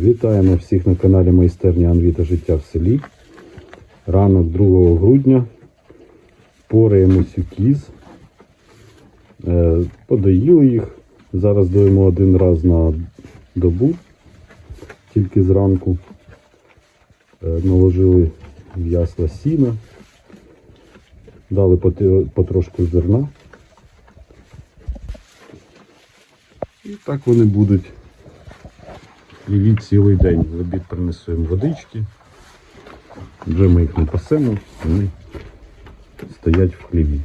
Вітаємо всіх на каналі Майстерня Анвіта Життя в селі. Ранок 2 грудня. Пораємось у кіз. Е, Подоїли їх. Зараз доїмо один раз на добу. Тільки зранку. Е, Наложили в ясла сіна. Дали потрошку зерна. І так вони будуть живіть цілий день. В обід принесу водички. Вже ми їх не пасемо, вони стоять в хліві.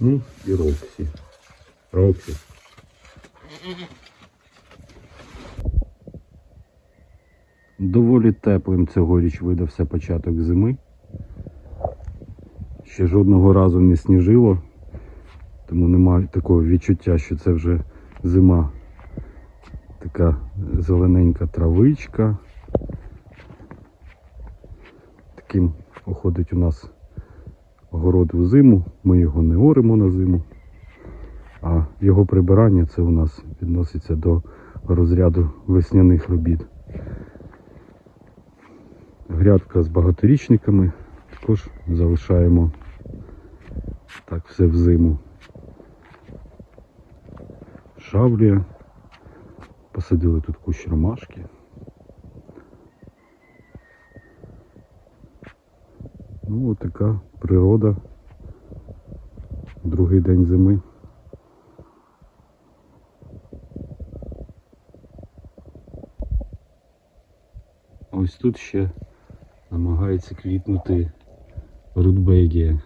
Ну і Роксі. Роксі. Доволі теплим цьогоріч видався початок зими. Ще жодного разу не сніжило, тому немає такого відчуття, що це вже зима така зелененька травичка. Таким походить у нас город у зиму. Ми його не оримо на зиму. А його прибирання це у нас відноситься до розряду весняних робіт. Грядка з багаторічниками. Також залишаємо так все в зиму. Шавлія. Посадили тут кущ ромашки. Ну, от така природа. Другий день зими. Ось тут ще намагається квітнути рудбегія.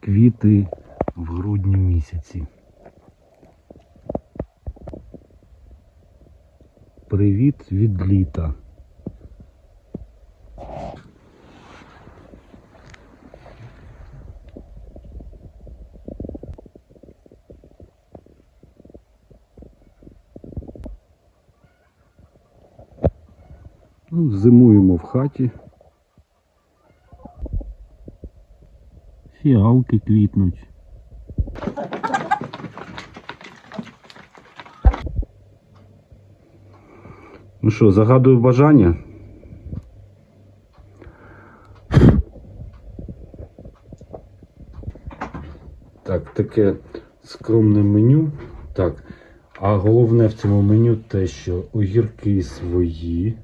Квіти в грудні місяці. Привіт від літа. Ну, зимуємо в хаті. Фіалки квітнуть. Ну що, загадую бажання. Так, таке скромне меню. Так. А головне в цьому меню те, що огірки свої,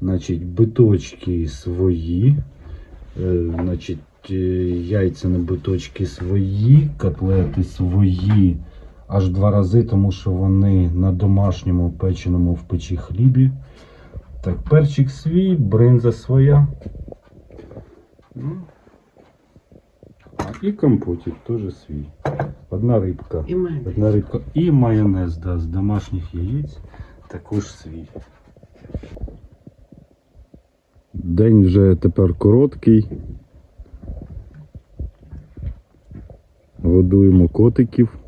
значить, биточки свої, е, значить, е, яйця на биточки свої, котлети свої аж два рази, тому що вони на домашньому печеному в печі хлібі. Так, перчик свій, бринза своя. Ну, а і компотик теж свій. Одна рибка. І мене. Одна рибка. І майонез да, з домашніх яєць також свій. День вже тепер короткий. Годуємо котиків.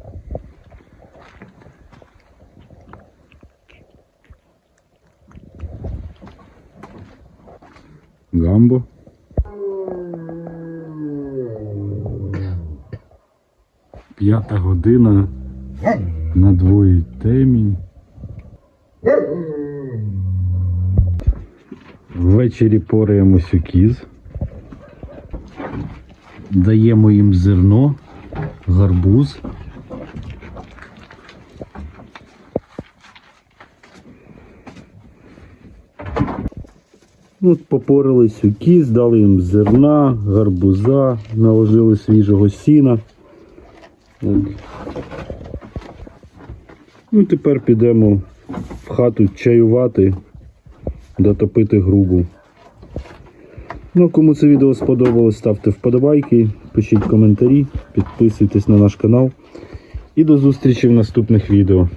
Гамбо. П'ята година. На двоє темінь. Ввечері пораємось у кіз. Даємо їм зерно, гарбуз. Ну, От попорались у кіз, дали їм зерна, гарбуза, наложили свіжого сіна. Ну, тепер підемо в хату чаювати, дотопити грубу. Ну, кому це відео сподобалось, ставте вподобайки, пишіть коментарі, підписуйтесь на наш канал. І до зустрічі в наступних відео.